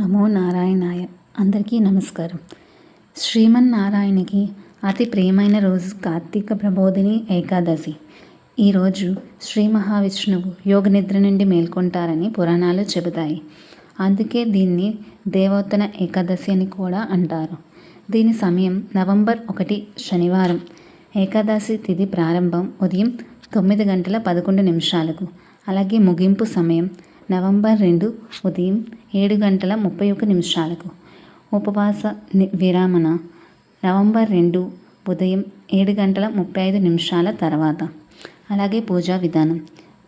నమో నారాయణాయ. అందరికీ నమస్కారం. శ్రీమన్నారాయణకి అతి ప్రియమైన రోజు కార్తీక ప్రబోధిని ఏకాదశి. ఈరోజు శ్రీ మహావిష్ణువు యోగ నిద్ర నుండి మేల్కొంటారని పురాణాలు చెబుతాయి. అందుకే దీన్ని దేవోత్తన ఏకాదశి అని కూడా అంటారు. దీని సమయం నవంబర్ ఒకటి శనివారం. ఏకాదశి తిథి ప్రారంభం ఉదయం తొమ్మిది గంటల పదకొండు నిమిషాలకు. అలాగే ముగింపు సమయం నవంబర్ రెండు ఉదయం ఏడు గంటల ముప్పై ఒక నిమిషాలకు. ఉపవాస విరామణ. నవంబర్ రెండు ఉదయం ఏడు గంటల ముప్పై ఐదు నిమిషాల తర్వాత. అలాగే పూజా విధానం.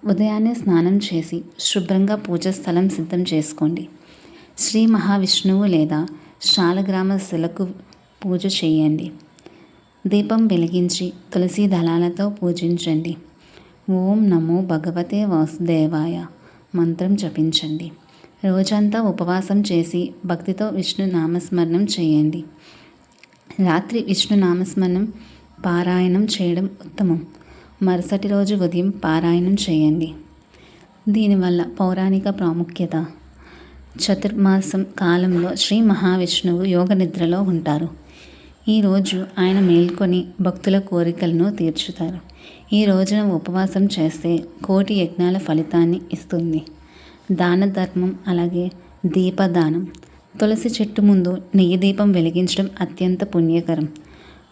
ఉదయాన్నే స్నానం చేసి శుభ్రంగా పూజ స్థలం సిద్ధం చేసుకోండి. శ్రీ మహావిష్ణువు లేదా శాలగ్రామ శిలకు పూజ చేయండి. దీపం వెలిగించి తులసి దళాలతో పూజించండి. ఓం నమో భగవతే వాసుదేవాయ. మంత్రం జపించండి. రోజంతా ఉపవాసం చేసి భక్తితో విష్ణు నామస్మరణం చేయండి. రాత్రి విష్ణు నామస్మరణం పారాయణం చేయడం ఉత్తమం. మరుసటి రోజు ఉదయం పారాయణం చేయండి. దీనివల్ల పౌరాణిక ప్రాముఖ్యత. చతుర్మాసం కాలంలో శ్రీ మహావిష్ణువు యోగ నిద్రలో ఉంటారు. ఈరోజు ఆయన మేల్కొని భక్తుల కోరికలను తీర్చుతారు. ఈ రోజున ఉపవాసం చేస్తే కోటి యజ్ఞాల ఫలితాన్ని ఇస్తుంది. దాన ధర్మం అలాగే దీపదానం తులసి చెట్టు ముందు నెయ్యి దీపం వెలిగించడం అత్యంత పుణ్యకరం.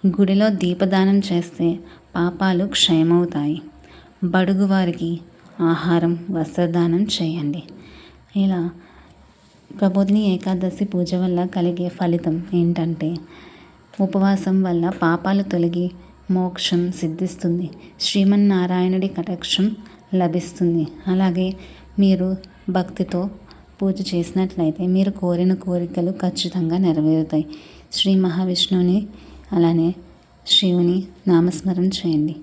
గుడిలో దీపదానం చేస్తే పాపాలు క్షయమవుతాయి. బడుగు వారికి ఆహారం వస్త్రదానం చేయండి. ఇలా ప్రబోధిని ఏకాదశి పూజ వల్ల కలిగే ఫలితం ఏంటంటే ఉపవాసం వల్ల పాపాలు తొలగి మోక్షం సిద్ధిస్తుంది. శ్రీమన్నారాయణుడి కటాక్షం లభిస్తుంది. అలాగే మీరు భక్తితో పూజ చేసినట్లయితే మీరు కోరిన కోరికలు ఖచ్చితంగా నెరవేరుతాయి. శ్రీ మహావిష్ణువుని అలానే శివుని నామస్మరణ చేయండి.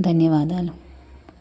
ధన్యవాదాలు.